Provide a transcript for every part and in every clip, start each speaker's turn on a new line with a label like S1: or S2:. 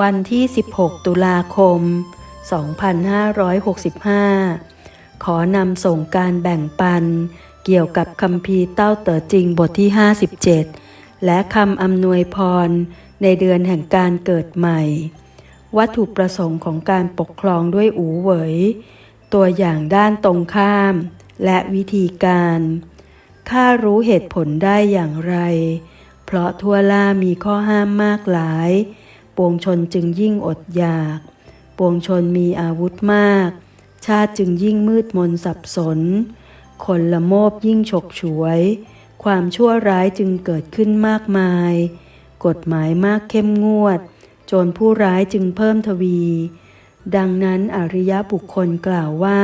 S1: วันที่ 16 ตุลาคม 2565 ขอนำส่งการแบ่งปัน เกี่ยวกับคำพีเต้าเต๋อจริงบทที่ 57 และคำอำนวยพรในเดือนแห่งการเกิดใหม่ วัตถุประสงค์ของการปกครองด้วยอูเหวย ตัวอย่างด้านตรงข้าม และวิธีการข้ารู้เหตุผลได้อย่างไร เพราะทั่วล่ามีข้อห้ามมากหลาย ปวงชนจึงยิ่งอดอยาก ปวงชนมีอาวุธมาก ชาติจึงยิ่งมืดมนสับสน คนละโมบยิ่งฉกฉวย ความชั่วร้ายจึงเกิดขึ้นมากมาย กฎหมายมากเข้มงวด โจรผู้ร้ายจึงเพิ่มทวี ดังนั้นอริยบุคคลกล่าวว่า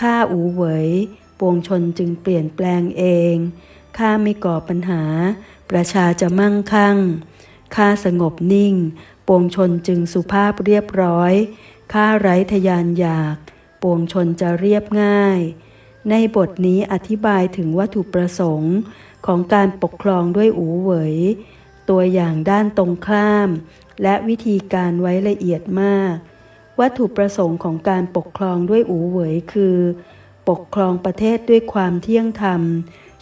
S1: ข้าอูเหวย ปวงชนจึงเปลี่ยนแปลงเอง ข้าไม่ก่อปัญหา ประชาจะมั่งคั่ง ข้าสงบนิ่ง ปวงชนจึงสุภาพเรียบร้อย ข้าไร้ทยานอยาก ปวงชนจะเรียบง่าย ในบทนี้อธิบายถึงวัตถุประสงค์ของการปกครองด้วยอูเหวย ตัวอย่างด้านตรงข้าม และวิธีการไว้ละเอียดมาก วัตถุประสงค์ของการปกครองด้วยอูเหวยคือ ปกครองประเทศด้วยความเที่ยงธรรม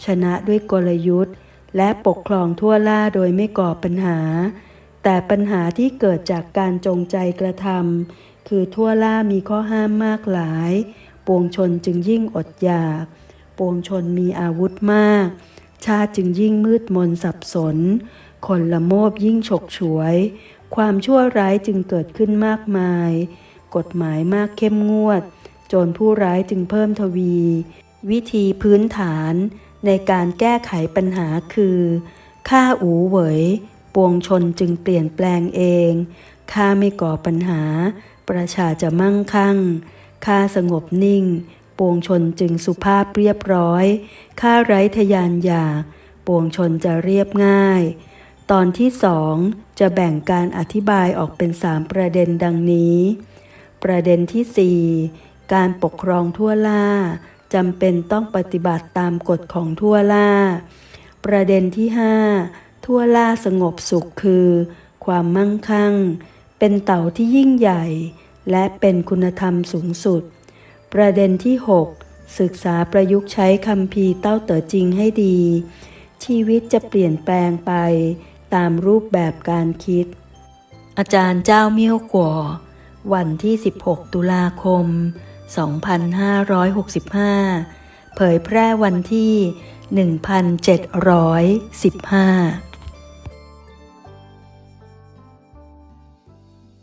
S1: ชนะด้วยกลยุทธ์ และปกครองทั่วล่าโดยไม่ก่อปัญหา แต่ปัญหาที่เกิดจากการจงใจกระทำคือทั่วล่ามีข้อห้ามมากหลาย ปวงชนจึงยิ่งอดอยาก ปวงชนมีอาวุธมาก ชาติจึงยิ่งมืดมนสับสน คนละโมบยิ่งฉกฉวย ความชั่วร้ายจึงเกิดขึ้นมากมาย กฎหมายมากเข้มงวด โจรผู้ร้ายจึงเพิ่มทวี วิธีพื้นฐาน ในการแก้ไขปัญหาคือข้าอูเหวยปวงชนจึงเปลี่ยนแปลงเองข้าไม่ก่อปัญหา ประชาจะมั่งคั่งข้าสงบนิ่ง ปวงชนจึงสุภาพเรียบร้อยข้าไร้ทยานอยากปวงชนจะเรียบง่าย ตอนที่สองจะแบ่งการอธิบายออกเป็นสามประเด็นดังนี้ ประเด็นที่สี่การปกครองทั่วล่า จำเป็นต้องปฏิบัติตามกฎของทั่วล่า ประเด็นที่ห้าทั่วล่าสงบสุขคือ ความมั่งคั่ง เป็นเต่าที่ยิ่งใหญ่ และเป็นคุณธรรมสูงสุด ประเด็นที่ 6 ศึกษาประยุกต์ใช้คำพีเต้าเต๋อจริงให้ดี ชีวิตจะเปลี่ยนแปลงไปตามรูปแบบการคิด อาจารย์เจ้าเมี่ยวกัววันที่ 16 ตุลาคม 2565 เผยแพร่วันที่ 1715